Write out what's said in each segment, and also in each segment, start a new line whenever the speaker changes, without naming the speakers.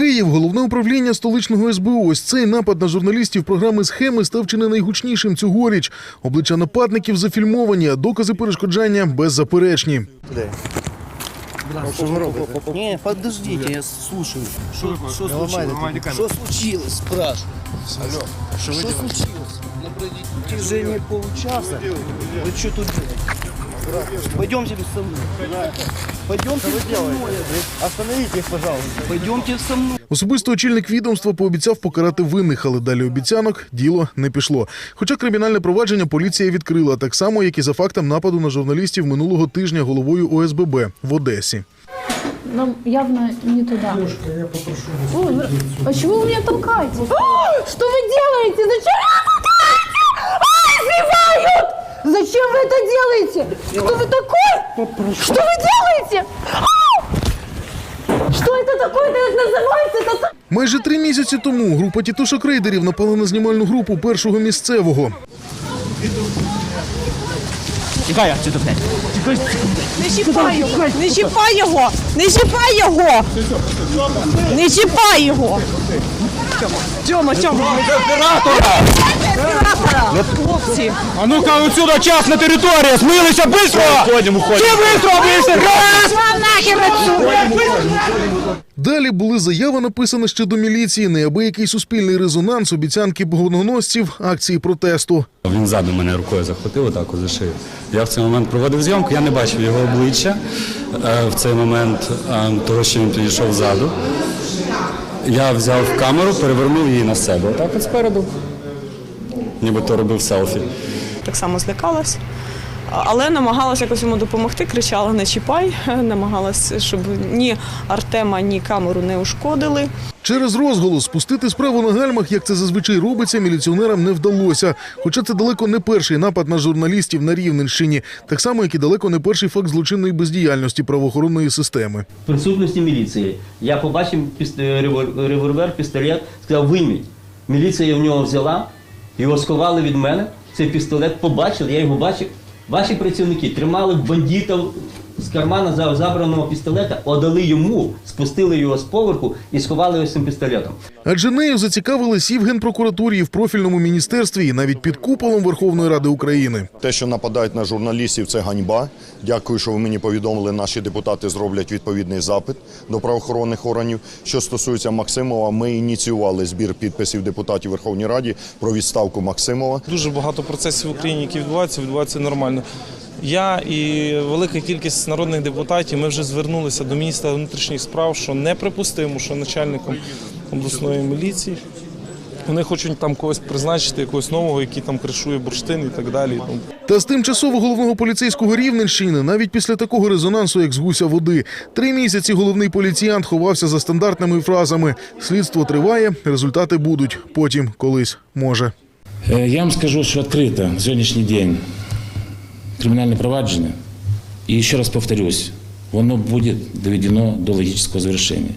Київ, головне управління столичного СБУ. Ось цей напад на журналістів програми схеми став чи не найгучнішим цьогоріч. Обличчя нападників зафільмовані, а докази перешкоджання беззаперечні.
Не, подождите, я слушаю. Что, что случилось? Что случилось, спрашиваю. Алло, что, случилось? На протяжении получаса. Вы что тут? Пойдемте со мной. Пойдемте со мной. Остановите их, пожалуйста. Пойдемте со мной.
Особисто очільник відомства пообіцяв покарати винних, але далі обіцянок діло не пішло. Хоча кримінальне провадження поліція відкрила так само, як і за фактом нападу на журналістів минулого тижня головою ОСББ в Одесі.
Нам явно не туда. Девушка, я попрошу вас. Ой, вы- а чего вы меня толкаете? А, что вы делаете? Зачем Зачем вы это делаете? Кто вы такой? Что вы делаете? А! Что это такое? Это как называется? Это так-
Майже три місяці тому група тітушок рейдерів напала на знімальну групу першого місцевого.
Тікай, чи то блядь.
Не чіпай його! Не чіпай його! Не чіпай його! Не чіпай його! Тьома, Тьома! Оператора! Хлопці!
А ну-ка отсюда частна територія, змилися быстро! Уходимо, уходимо. Чи быстро, быстро! Раз!
Вам нахер отсюда!
Далі були заяви, написані ще до міліції, неабиякий суспільний резонанс, обіцянки богоносців, акції протесту.
Він ззаду мене рукою захватив отак от за шию. Я в цей момент проводив зйомку, я не бачив його обличчя е, в цей момент, е, того, що він підійшов ззаду. Я взяв камеру, перевернув її на себе. Отак от спереду. Нібито робив селфі.
Так само злякалась. Але намагалась якось йому допомогти, кричала не чіпай, намагалась, щоб ні Артема, ні камеру не ушкодили.
Через розголос спустити справу на гальмах, як це зазвичай робиться, міліціонерам не вдалося. Хоча це далеко не перший напад на журналістів на Рівненщині, так само, як і далеко не перший факт злочинної бездіяльності правоохоронної системи.
в присутності міліції. Я побачив піст- револьвер, пістолет, сказав, вийміть. Міліція в нього взяла, його сховали від мене. Цей пістолет побачили, я його бачив. Ваші працівники тримали бандита з кармана за- забраного пістолета, отдали йому, спустили його з поверху і сховали ось цим пістолетом.
Адже нею зацікавились і в генпрокуратурі, і в профільному міністерстві, і навіть під куполом Верховної Ради України.
Те, що нападають на журналістів, це ганьба. Дякую, що ви мені повідомили. Наші депутати зроблять відповідний запит до правоохоронних органів. Що стосується Максимова, ми ініціювали збір підписів депутатів Верховній Раді про відставку Максимова.
Дуже багато процесів в Україні, які відбуваються, відбуваються нормально. Я і велика кількість народних депутатів ми вже звернулися до міністра внутрішніх справ, що неприпустимо, що начальником обласної міліції вони хочуть там когось призначити, якогось нового, який там кришує бурштин і так далі.
Та з тимчасово головного поліцейського Рівненщини, навіть після такого резонансу, як з гуся води, три місяці головний поліціянт ховався за стандартними фразами: слідство триває, результати будуть. Потім колись може.
Е, Я вам скажу, що відкрито сьогоднішній день кримінальне провадження. І ще раз повторюсь, воно буде доведено до логічного завершення.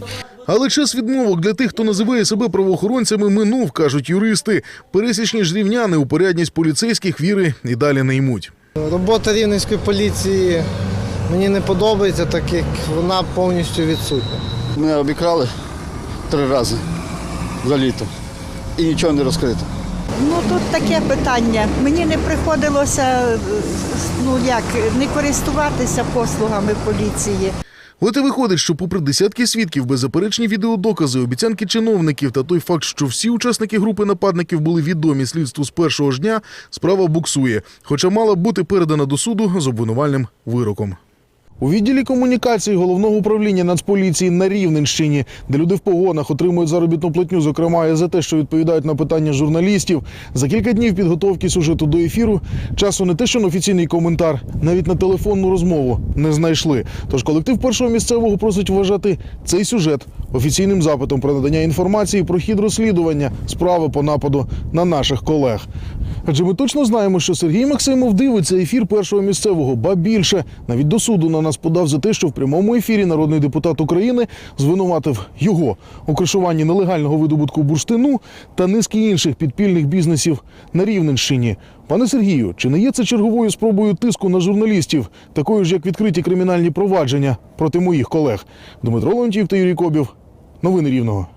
Але час відмовок для тих, хто називає себе правоохоронцями, минув, кажуть юристи. Пересічні ж рівняни у порядність поліцейських віри і далі не ймуть.
Робота рівненської поліції мені не подобається, так як вона повністю відсутня.
Мене обікрали три рази за літо. І нічого не розкрито.
Ну тут таке питання. Мені не приходилося ну як не користуватися послугами поліції.
І виходить, що попри десятки свідків, беззаперечні відеодокази, обіцянки чиновників та той факт, що всі учасники групи нападників були відомі слідству з першого ж дня, справа буксує, хоча мала бути передана до суду з обвинувальним вироком. У відділі комунікації головного управління Нацполіції на Рівненщині, де люди в погонах отримують заробітну платню, зокрема і за те, що відповідають на питання журналістів. За кілька днів підготовки сюжету до ефіру часу не те, що на офіційний коментар, навіть на телефонну розмову не знайшли. Тож колектив першого місцевого просить вважати цей сюжет офіційним запитом про надання інформації про хід розслідування справи по нападу на наших колег. Адже ми точно знаємо, що Сергій Максимов дивиться ефір першого місцевого, ба більше навіть до суду на нас подав за те, що в прямому ефірі народний депутат України звинуватив його у кришуванні нелегального видобутку бурштину та низки інших підпільних бізнесів на Рівненщині. Пане Сергію, чи не є це черговою спробою тиску на журналістів, такою ж як відкриті кримінальні провадження проти моїх колег? Дмитро Леонтів та Юрій Кобів. Новини Рівного.